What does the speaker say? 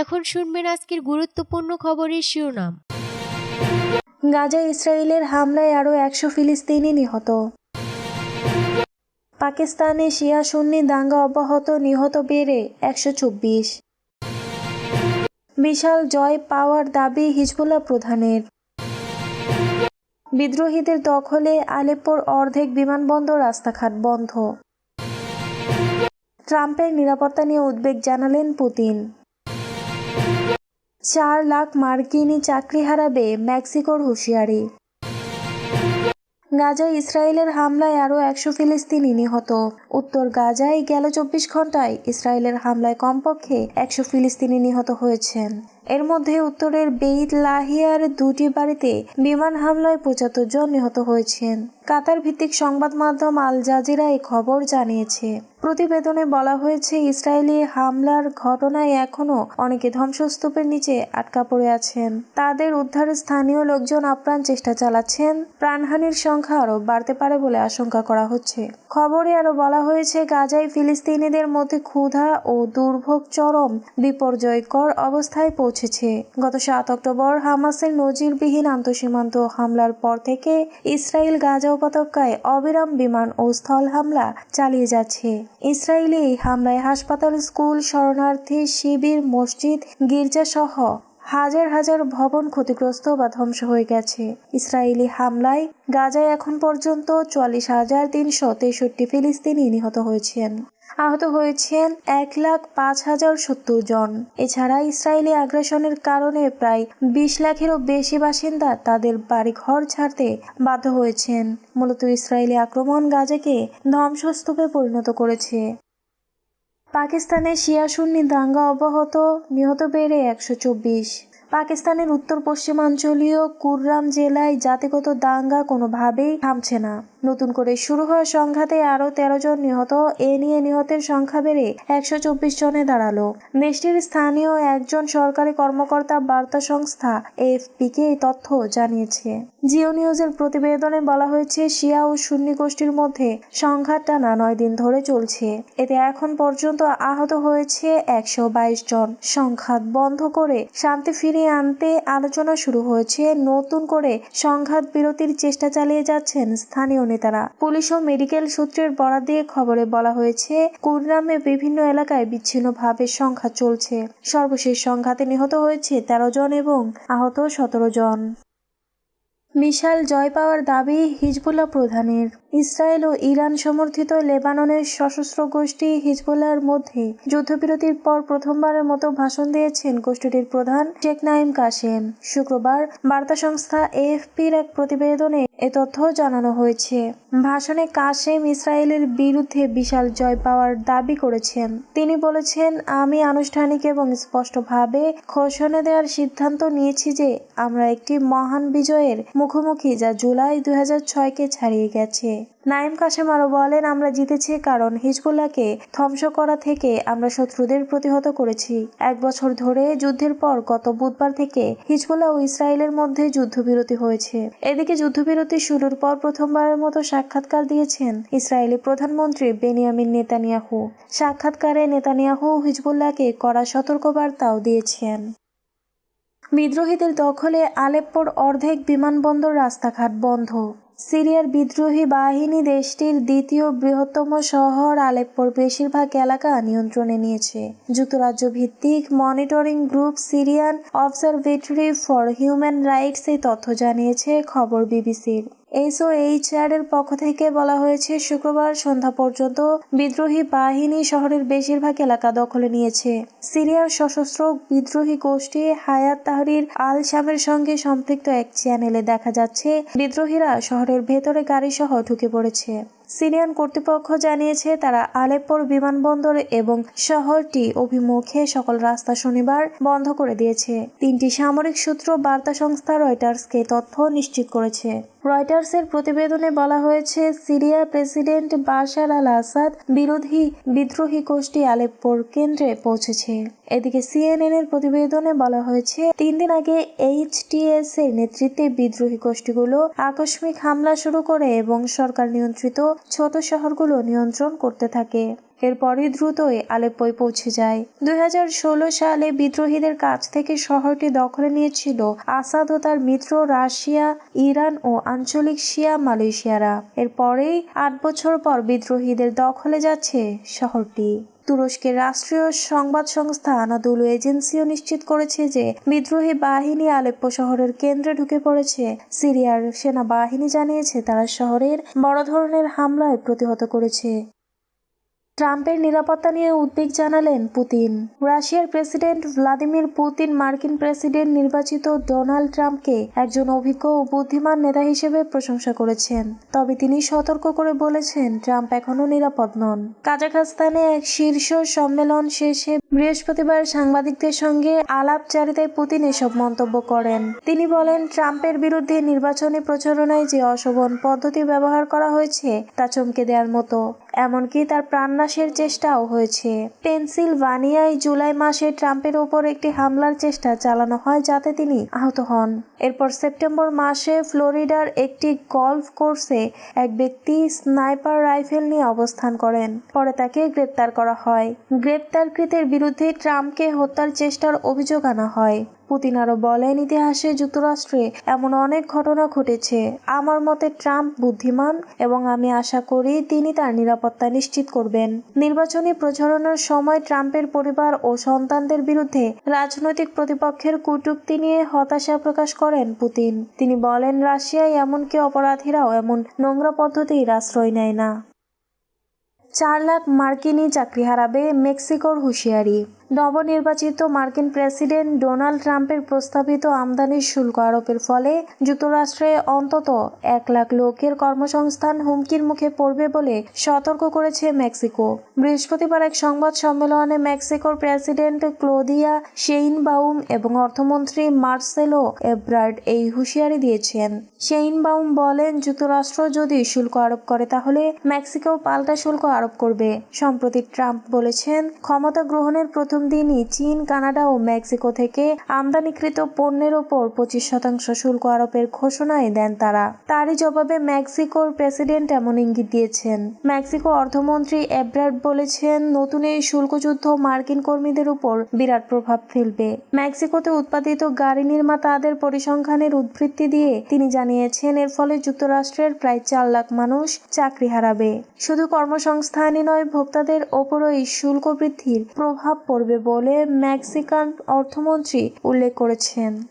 এখন শুনবেন আজকের গুরুত্বপূর্ণ খবরের শিরোনাম। গাজা ইসরায়েলের হামলায় আরও একশো ফিলিস্তিনি নিহত। পাকিস্তানে শিয়া সুন্নি দাঙ্গা অব্যাহত, নিহত বেড়ে একশো চব্বিশ। বিশাল জয় পাওয়ার দাবি হিজবুল্লাহ প্রধানের। বিদ্রোহীদের দখলে আলেপ্পোর অর্ধেক বিমানবন্দর রাস্তাঘাট বন্ধ। ট্রাম্পের নিরাপত্তা নিয়ে উদ্বেগ জানালেন পুতিন। চার লাখ মার্কিনি চাকরি হারাবে মেক্সিকোর হুঁশিয়ারি। গাজায় ইসরায়েলের হামলায় আরও একশো ফিলিস্তিনি নিহত। উত্তর গাজায় গেল চব্বিশ ঘন্টায় ইসরায়েলের হামলায় কমপক্ষে একশো ফিলিস্তিনি নিহত হয়েছেন। এর মধ্যে উত্তরের বেইত লাহিয়ার দুটি বাড়িতে বিমান হামলায় পঁচাত্তর জন নিহত হয়েছেন। কাতার ভিত্তিক সংবাদ মাধ্যম আল জাজিরা এই খবর জানিয়েছে। প্রতিবেদনে বলা হয়েছে, ইসরায়েলি হামলার ঘটনায় এখনও অনেকে ধ্বংসস্তূপের নিচে আটকা পড়ে আছেন। তাদের উদ্ধারে স্থানীয় লোকজন আপ্রাণ চেষ্টা চালাচ্ছেন। প্রাণহানির সংখ্যা আরও বাড়তে পারে বলে আশঙ্কা করা হচ্ছে। খবরে আরও বলা হয়েছে, গাজায় ফিলিস্তিনিদের মধ্যে ক্ষুধা ও দুর্ভোগ চরম বিপর্যয়কর অবস্থায় পৌঁছেছে। গত সাত অক্টোবর হামাসের নজিরবিহীন আন্তঃসীমান্ত হামলার পর থেকে ইসরায়েল গাজা উপত্যকায় অবিরাম বিমান ও স্থল হামলা চালিয়ে যাচ্ছে। ইসরায়েলি হামলায় হাসপাতাল, স্কুল, শরণার্থী, শিবির, মসজিদ, গির্জাসহ হাজার হাজার ভবন ক্ষতিগ্রস্ত বা ধ্বংস হয়ে গেছে। ইসরায়েলি হামলায় গাজায় এখন পর্যন্ত চুয়াল্লিশ হাজার তিনশো তেষট্টি ফিলিস্তিনি নিহত হয়েছেন। আহত হয়েছেন এক লাখ পাঁচ হাজার সত্তর জন। এছাড়া ইসরায়েলি আগ্রাসনের কারণে প্রায় বিশ লাখেরও বেশি বাসিন্দা তাদের বাড়িঘর ছাড়তে বাধ্য হয়েছেন। মূলত ইসরায়েলি আক্রমণ গাজাকে ধ্বংসস্তূপে পরিণত করেছে। পাকিস্তানে শিয়া সুন্নি দাঙ্গা অব্যাহত, নিহত বেড়ে একশো চব্বিশ। পাকিস্তানের উত্তর পশ্চিমাঞ্চলীয় কুররাম জেলায় জাতিগত দাঙ্গা কোনোভাবেই থামছে না। নতুন করে শুরু হওয়া সংঘাতে আরও তেরো জন নিহত। এ নিয়ে নিহতের সংখ্যা বেড়ে একশো চব্বিশ জনে দাঁড়াল। দেশটির স্থানীয় একজন সরকারি কর্মকর্তা বার্তা সংস্থা এফপিকে এই তথ্য জানিয়েছে। জিও নিউজের প্রতিবেদনে বলা হয়েছে, শিয়া ও সুন্নি গোষ্ঠীর মধ্যে সংঘাত টানা নয় দিন ধরে চলছে। এতে এখন পর্যন্ত আহত হয়েছে একশো বাইশ জন। সংঘাত বন্ধ করে শান্তি ফিরিয়ে আনতে আলোচনা শুরু হয়েছে। নতুন করে সংঘাত বিরতির চেষ্টা চালিয়ে যাচ্ছেন স্থানীয় নেতারা। পুলিশ ও মেডিকেল সূত্রের বরাদ দিয়ে খবরে বলা হয়েছে, কুড়গ্রামে বিভিন্ন এলাকায় বিচ্ছিন্নভাবে সংঘাত চলছে। সর্বশেষ সংঘাতে নিহত হয়েছে তেরো জন এবং আহত সতেরো জন। বিশাল জয় পাওয়ার দাবি হিজবুল্লাহ প্রধানের। ইসরায়েল ও ইরান সমর্থিত লেবাননের সশস্ত্র গোষ্ঠী হিজবুল্লাহর মধ্যে যুদ্ধবিরতির পর প্রথমবারের মতো ভাষণ দিয়েছেন গোষ্ঠীটির প্রধান শেখ নাইম কাসেম। শুক্রবার বার্তা সংস্থা এএফপির এক প্রতিবেদনে এ তথ্য জানানো হয়েছে। ভাষণে কাশেম ইসরায়েলের বিরুদ্ধে বিশাল জয় পাওয়ার দাবি করেছেন। তিনি বলেছেন, আমি আনুষ্ঠানিক এবং স্পষ্টভাবে ঘোষণা দেওয়ার সিদ্ধান্ত নিয়েছি যে আমরা একটি মহান বিজয়ের মুখোমুখি যা জুলাই দুই কে ছাড়িয়ে গেছে। নাইম কাসেম আরও বলেন, আমরা জিতেছি কারণ হিজবুল্লাহকে ধ্বংস করা থেকে আমরা শত্রুদের প্রতিহত করেছি। এক বছর ধরে যুদ্ধের পর গত বুধবার থেকে হিজবুল্লাহ ও ইসরায়েলের মধ্যে যুদ্ধবিরতি হয়েছে। এদিকে যুদ্ধবিরতি শুরুর পর প্রথমবারের মতো সাক্ষাৎকার দিয়েছেন ইসরায়েলি প্রধানমন্ত্রী বেনিয়ামিন নেতানিয়াহু। সাক্ষাৎকারে নেতানিয়াহু হিজবুল্লাহকে কড়া সতর্কবার্তাও দিয়েছেন। বিদ্রোহীদের দখলে আলেপ্পোর অর্ধেক বিমানবন্দর রাস্তাঘাট বন্ধ। সিরিয়ার বিদ্রোহী বাহিনী দেশটির দ্বিতীয় বৃহত্তম শহর আলেপ্পোর বেশিরভাগ এলাকা নিয়ন্ত্রণে নিয়েছে। যুক্তরাজ্য ভিত্তিক monitoring group Syrian Observatory for Human Rights এই তথ্য জানিয়েছে খবর বিবিসির। এসওএইচআর এর পক্ষ থেকে বলা হয়েছে, শুক্রবার সন্ধ্যা পর্যন্ত বিদ্রোহী বাহিনী শহরের বেশিরভাগ এলাকা দখলে নিয়েছে। সিরিয়ার সশস্ত্র বিদ্রোহী গোষ্ঠী হায়াত তাহরির আল শামের সঙ্গে সম্পৃক্ত এক চ্যানেলে দেখা যাচ্ছে, বিদ্রোহীরা শহরের ভেতরে গাড়িসহ ঢুকে পড়েছে। সিরিয়ান কর্তৃপক্ষ জানিয়েছে, তারা আলেপ্পোর বিমানবন্দর এবং শহরটি অভিমুখে সকল রাস্তা শনিবার বন্ধ করে দিয়েছে। তিনটি সামরিক সূত্র বার্তা সংস্থা রয়টার্সকে তথ্য নিশ্চিত করেছে। রয়টার্সের প্রতিবেদনে বলা হয়েছে, সিরিয়ার প্রেসিডেন্ট বাশার আল আসাদ বিরোধী বিদ্রোহী গোষ্ঠী আলেপ্পোর কেন্দ্রে পৌঁছেছে। এদিকে সিএনএন এর প্রতিবেদনে বলা হয়েছে, তিন দিন আগে এইচটিএস এর নেতৃত্বে বিদ্রোহী গোষ্ঠীগুলো আকস্মিক হামলা শুরু করে এবং সরকার নিয়ন্ত্রিত ছোট শহরগুলো নিয়ন্ত্রণ করতে থাকে। এরপরই দ্রুতই আলেপ্পোয় পৌঁছে যায়। দুই হাজার ষোলো সালে বিদ্রোহীদের কাছ থেকে শহরটি দখলে নিয়েছিল আসাদ ও তার মিত্র রাশিয়া, ইরান ও আঞ্চলিক শিয়া মালয়েশিয়ারা। এরপরেই আট বছর পর বিদ্রোহীদের দখলে যাচ্ছে শহরটি। তুরস্কের রাষ্ট্রীয় সংবাদ সংস্থা আনাদুলু এজেন্সিও নিশ্চিত করেছে যে বিদ্রোহী বাহিনী আলেপ্পো শহরের কেন্দ্রে ঢুকে পড়েছে। সিরিয়ার সেনাবাহিনী জানিয়েছে তারা শহরের বড় ধরনের হামলায় প্রতিহত করেছে। ট্রাম্পের নিরাপত্তা নিয়ে উদ্বেগ জানালেন পুতিন। রাশিয়ার প্রেসিডেন্ট ভ্লাদিমির পুতিন মার্কিন প্রেসিডেন্ট নির্বাচিত ডোনাল্ড ট্রাম্পকে একজন অভিজ্ঞ ও বুদ্ধিমান নেতা হিসেবে প্রশংসা করেছেন। তবে তিনি সতর্ক করে বলেছেন, ট্রাম্প এখনও নিরাপদ নন। কাজাখস্তানে এক শীর্ষ সম্মেলন শেষে বৃহস্পতিবার সাংবাদিকদের সঙ্গে আলাপচারিতায় পুতিন এসব মন্তব্য করেন। তিনি বলেন, ট্রাম্পের বিরুদ্ধে নির্বাচনী প্রচারণায় যে অশোভন পদ্ধতি ব্যবহার করা হয়েছে, তা চমকে দেওয়ার মতো। এমনকি তার প্রাণনাশের চেষ্টাও হয়েছে। পেনসিলভানিয়ায় জুলাই মাসে ট্রাম্পের ওপর একটি হামলার চেষ্টা চালানো হয়, যাতে তিনি আহত হন। এরপর সেপ্টেম্বর মাসে ফ্লোরিডার একটি গলফ কোর্সে এক ব্যক্তি স্নাইপার রাইফেল নিয়ে অবস্থান করেন। পরে তাকে গ্রেপ্তার করা হয়। গ্রেপ্তারকৃতের বিরুদ্ধে ট্রাম্পকে হত্যার চেষ্টার অভিযোগ আনা হয়। পুতিন আরও বলেন, ইতিহাসে যুক্তরাষ্ট্রে এমন অনেক ঘটনা ঘটেছে। আমার মতে ট্রাম্প বুদ্ধিমান এবং আমি আশা করি তিনি তার নিরাপত্তা নিশ্চিত করবেন। নির্বাচনী প্রচারণার সময় ট্রাম্পের পরিবার ও সন্তানদের বিরুদ্ধে রাজনৈতিক প্রতিপক্ষের কটূক্তি নিয়ে হতাশা প্রকাশ করেন পুতিন। তিনি বলেন, রাশিয়ায় এমনকি অপরাধীরাও এমন নোংরা পদ্ধতির আশ্রয় নেয় না। চার লাখ মার্কিনি চাকরি হারাবে মেক্সিকোর হুঁশিয়ারি। নবনির্বাচিত মার্কিন প্রেসিডেন্ট ডোনাল্ড ট্রাম্পের প্রস্তাবিত আমদানি শুল্ক আরোপের ফলে যুক্তরাষ্ট্রে অন্তত এক লাখ লোকের কর্মসংস্থান হুমকির মুখে পড়বে বলে সতর্ক করেছে মেক্সিকো। বৃহস্পতিবার এক সংবাদ সম্মেলনে মেক্সিকোর প্রেসিডেন্ট ক্লোদিয়া শেইনবাউম এবং অর্থমন্ত্রী মার্সেলো এব্রার্ড এই হুঁশিয়ারি দিয়েছেন। শেইনবাউম বলেন, যুক্তরাষ্ট্র যদি শুল্ক আরোপ করে, তাহলে মেক্সিকো পাল্টা শুল্ক আরোপ করবে। সম্প্রতি ট্রাম্প বলেছেন, ক্ষমতা গ্রহণের প্রথম প্রথম দিনই চীন, কানাডা ও মেক্সিকো থেকে আমদানিকৃত পণ্যের ওপর পঁচিশ শতাংশ শুল্ক আরোপের ঘোষণায় দেন তারা। তারই জবাবে মেক্সিকোর প্রেসিডেন্ট এমন ইঙ্গিত দিয়েছেন। মেক্সিকো অর্থমন্ত্রী এব্রার্ড বলেছেন, নতুন এই শুল্কযুদ্ধ মার্কিন কর্মীদের উপর বিরাট প্রভাব ফেলবে। মেক্সিকোতে উৎপাদিত গাড়ি নির্মাতাদের পরিসংখ্যানের উদ্বৃত্তি দিয়ে তিনি জানিয়েছেন, এর ফলে যুক্তরাষ্ট্রের প্রায় চার লাখ মানুষ চাকরি হারাবে। শুধু কর্মসংস্থানই নয়, ভোক্তাদের ওপরও এই শুল্ক বৃদ্ধির প্রভাব পড়বে। বলে মেক্সিকান অর্থমন্ত্রী উল্লেখ করেছেন।